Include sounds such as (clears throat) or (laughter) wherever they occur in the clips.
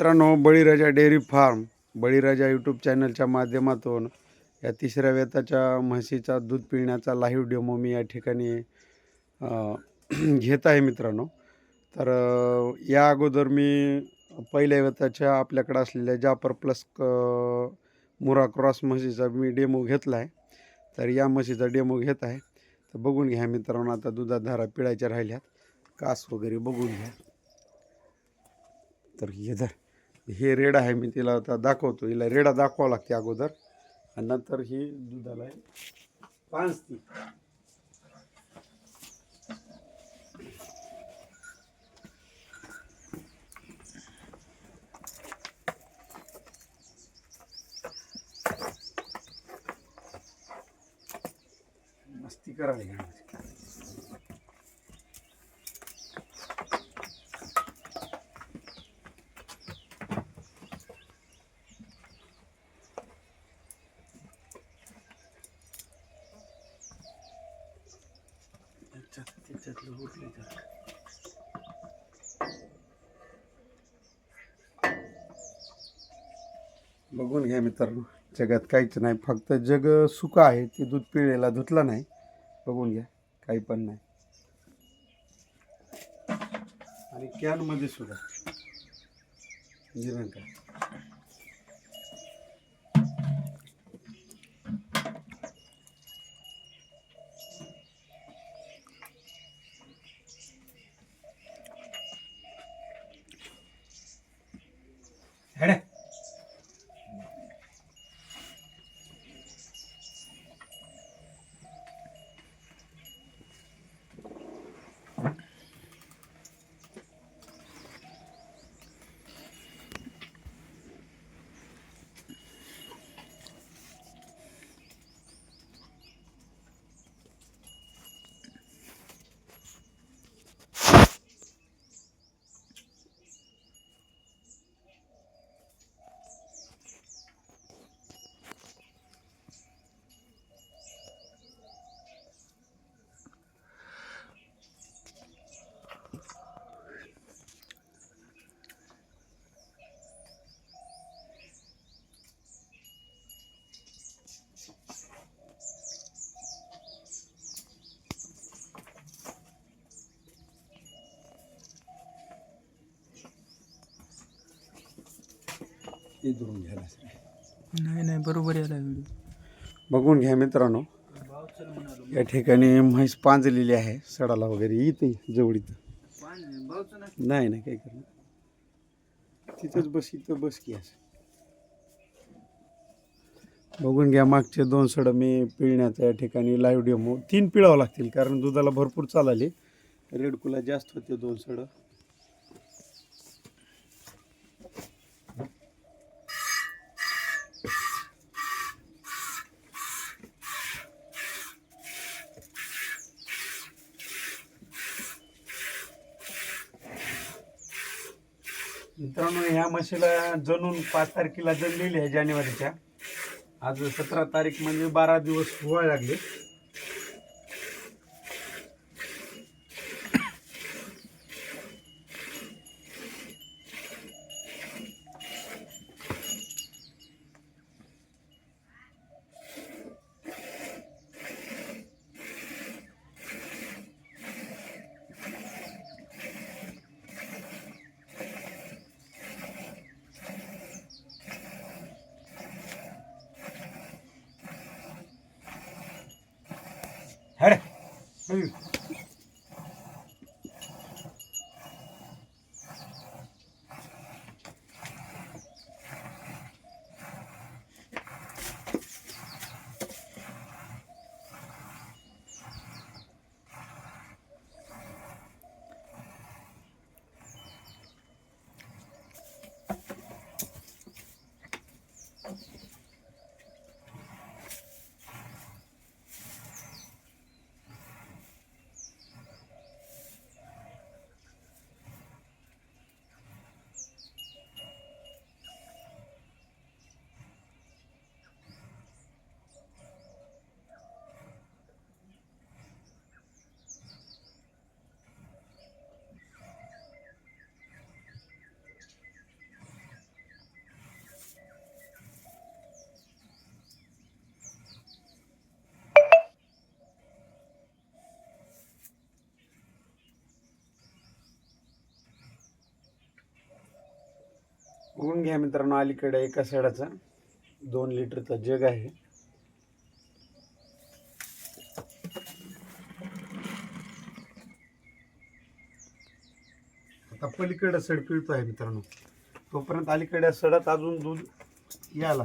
मित्रांनो बळीराजा dairy form बळीराजा YouTube चॅनलच्या माध्यमातून या तिसऱ्या वेताच्या म्हशीचा दूध पिण्याचा लाईव्ह डेमो मी या ठिकाणी (clears throat) घेत आहे मित्रांनो. तर या अगोदर मी पहिल्या वेताच्या आपल्याकडे असलेल्या जापर प्लस क मुरा क्रॉस म्हशीचा मी डेमो घेतला आहे. तर या म्हशीचा डेमो घेत आहे. तर बघून घ्या मित्रांनो आता दुधात धारा पिळायच्या राहिल्यात. कास वगैरे बघून घ्या. तर हे धर. हे रेड आहे मी तिला आता दाखवतो. हिला रेडा दाखवावं लागते अगोदर. आणि नंतर ही दुधाला पाजती मस्ती करायला घेणार तर बघून घ्या मित्रांनो. जगात काहीच नाही फक्त जग सुख आहे ते दूध पिळेला धुतलं नाही. बघून घ्या काही पण नाही. आणि कॅनमध्ये सुद्धा. जिरण का हे धुवून घ्यायला नाही. नाही बरोबर यायला व्हिडिओ बघून घ्या मित्रांनो. या ठिकाणी म्हैस पांजलेली आहे सडाला वगैरे इथे जवळीत. नाही नाही काय करणार तिथंच बस इथं बस की असं. बघून घ्या मागचे दोन सड मी पिळण्याचा या ठिकाणी लाईव्ह डेमो तीन पिळावं लागतील कारण दुधाला भरपूर चालले रेडकुला जास्त होते दोन सड. मित्रांनो ह्या म्हशीला जणून पाच तारखेला जनलेली आहे जानेवारीच्या. आज सतरा तारीख म्हणजे बारा दिवस व्हायला लागले. Hayır. उकळून घ्या मित्रांनो अलीकडे एका सडाचा दोन लिटरचा जग आहे. आता पलीकडे सड पिळतो आहे मित्रांनो. तोपर्यंत अलीकडे सडात अजून दूध यायला.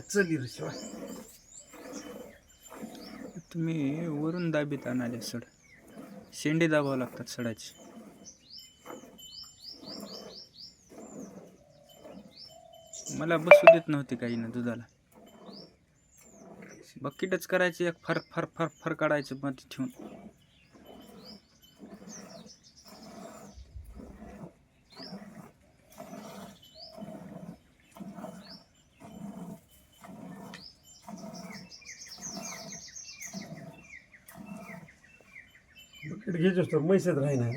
चली शिवाय. तुम्ही वरून दाबीत आणाले सड. शेंडे दाबावं लागतात सडाची मला बसू देत नव्हती काही ना दुधाला. बकेटच करायची एक फर फर फर फर काढायचं मग ते ठेवून. असतो मैसेच राहीना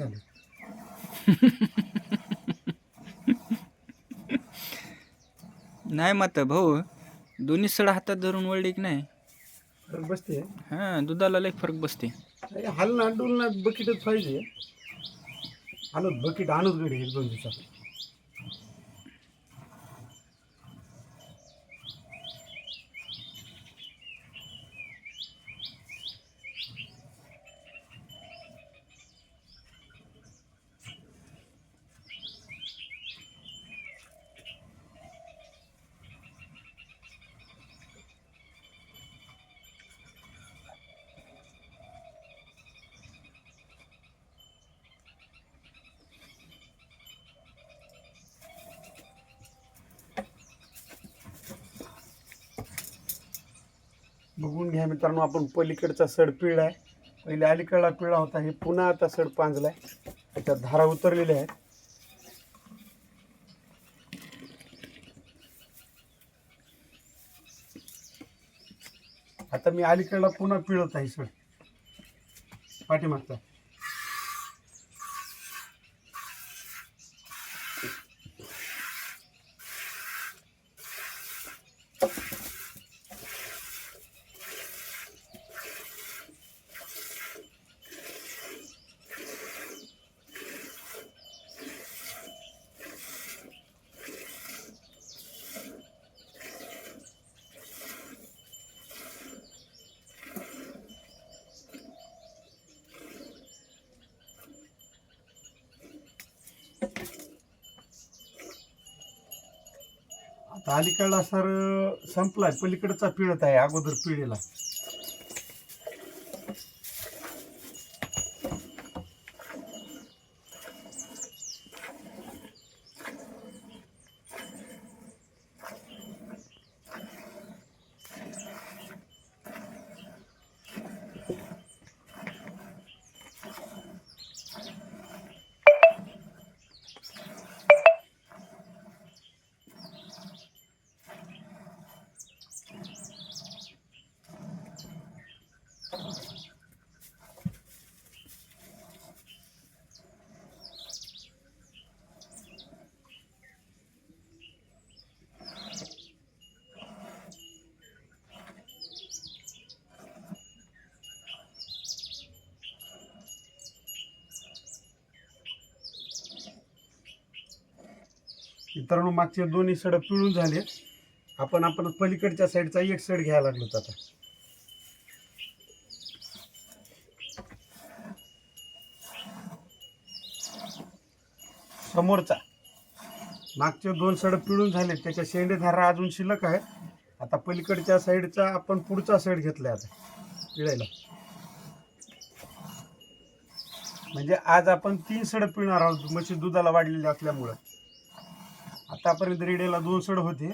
नाही मत भाऊ दोन्ही सड हातात धरून वळली की नाही? फरक बसते. हां दुधाला लई फरक बसते. अरे हाल ना डोल ना बकेटच पाहिजे. आणत बकेट आणत गडी एक दोन दिवसात. बघून घ्या मित्रांनो आपण पलीकडचा सड पिळला आहे. पहिले अलीकडला पिळा होता हे पुन्हा आता सड पांजला आहे त्याच्यात धारा उतरलेल्या आहेत. आता मी अलीकडला पुन्हा पिळत आहे सड. पाठीमागचा. आता अलीकडला सर संपलाय. पलीकडचा पिळत आहे अगोदर पिळेला मित्रांनो मागचे दोन्ही सडक पिळून झाले. आपण आपण पलीकडच्या साईडचा एक सड घ्यायला लागलो आता. समोरचा. मागचे दोन सड पिळून झाले. त्याच्या शेंडेधारा अजून शिल्लक आहे आता पलीकडच्या साईडचा आपण पुढचा साईड घेतलाय आता पिळायला. म्हणजे आज आपण तीन सड पिळणार आहोत. म्हशी दुधाला वाढलेली असल्यामुळं. आतापर्यंत रेड्याला दोन सड होते.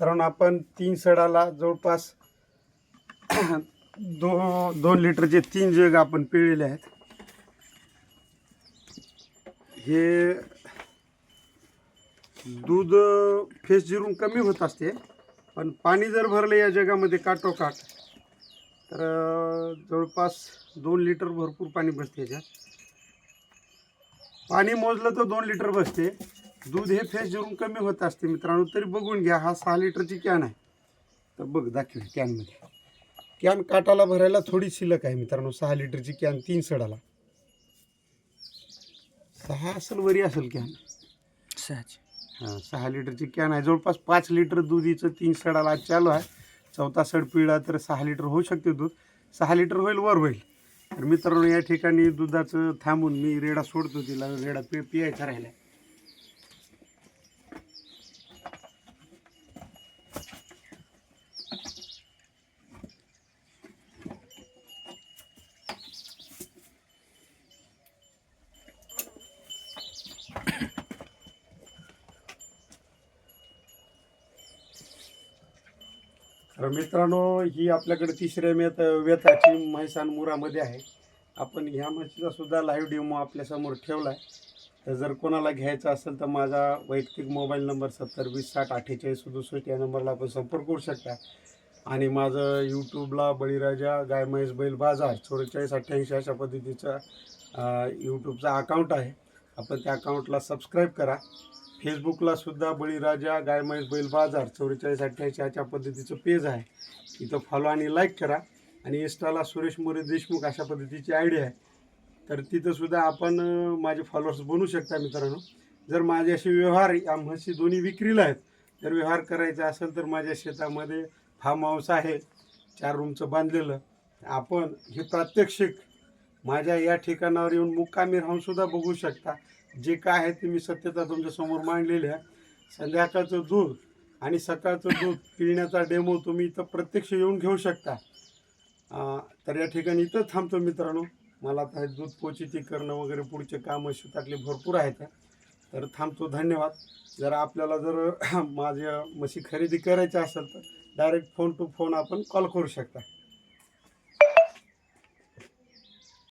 मित्रांनो आपण तीन सडाला जवळपास दो दोन लिटरचे तीन जग आपण पिळलेले आहेत. हे दूध फेस जिरून कमी होत असते पण पाणी जर भरलं या जगामध्ये काटोकाट तर जवळपास दोन लिटर भरपूर पाणी बसते याच्यात. पाणी मोजलं तर दोन लिटर बसते. दूध हे फेस जिरून कमी होत असते मित्रांनो तरी बघून घ्या हा सहा लिटरची कॅन आहे. तर बघ दाखव कॅनमध्ये कॅन काटाला भरायला थोडी शिल्लक आहे मित्रांनो सहा लिटरची कॅन तीन सडाला. सहा असेल वरी असेल कॅन सहज. हां सहा लिटरची कॅन आहे. जवळपास पाच लिटर दुधीचं तीन सडाला चालू आहे. चौथा सड पिळला तर सहा लिटर होऊ शकते दूध. सहा लिटर होईल वर होईल. तर मित्रांनो या ठिकाणी दुधाचं थांबून मी रेडा सोडतो तिला रेडा पि पियायचा राहिला तर मित्रांनो ही आपल्याकडे तिसऱ्या मेत वेताची म्हैसान मुरामध्ये आहे. आपण ह्या म्हशीचा सुद्धा लाईव्ह डेमो आपल्यासमोर ठेवला आहे तर जर कोणाला घ्यायचा असेल तर माझा वैयक्तिक मोबाईल नंबर सत्तर वीस साठ अठ्ठेचाळीस सदुसष्ट या नंबरला आपण संपर्क करू शकता. आणि माझं यूट्यूबला बळीराजा गाय म्हैस बैल बाजार चौवेचाळीस अठ्ठ्याऐंशी अशा पद्धतीचा यूट्यूबचा अकाउंट आहे. आपण त्या अकाउंटला सबस्क्राईब करा. फेसबुकला सुद्धा बळीराजा गाय म्हैस बैल बाजार चौवेचाळीस अठ्ठ्याऐंशी अशा पद्धतीचं पेज आहे. तिथं फॉलो आणि लाईक करा. आणि इंस्टाला सुरेश मोरे देशमुख अशा पद्धतीची आयडिया आहे. तर तिथंसुद्धा आपण माझे फॉलोअर्स बनू शकता मित्रांनो. जर माझ्याशी व्यवहार या म्हशी दोन्ही विक्रीला आहेत जर व्यवहार करायचा असेल तर माझ्या शेतामध्ये फार्म हाऊस आहे चार रूमचं बांधलेलं. आपण हे प्रात्यक्षिक माझ्या या ठिकाणावर येऊन मुक्कामी राहून सुद्धा बघू शकता. जे काय आहे ते मी सत्यता तुमच्यासमोर मांडलेली आहे. संध्याकाळचं दूध आणि सकाळचं दूध पिण्याचा डेमो तुम्ही इथं प्रत्यक्ष येऊन घेऊ शकता. तर या ठिकाणी इथं थांबतो मित्रांनो. मला आता हे दूध पोचिती करणं वगैरे पुढचे कामं शेतातले भरपूर आहेत. तर थांबतो धन्यवाद. जर आपल्याला जर (clears throat) माझ्या म्हशी खरेदी करायच्या असेल तर डायरेक्ट फोन टू फोन आपण कॉल करू शकता.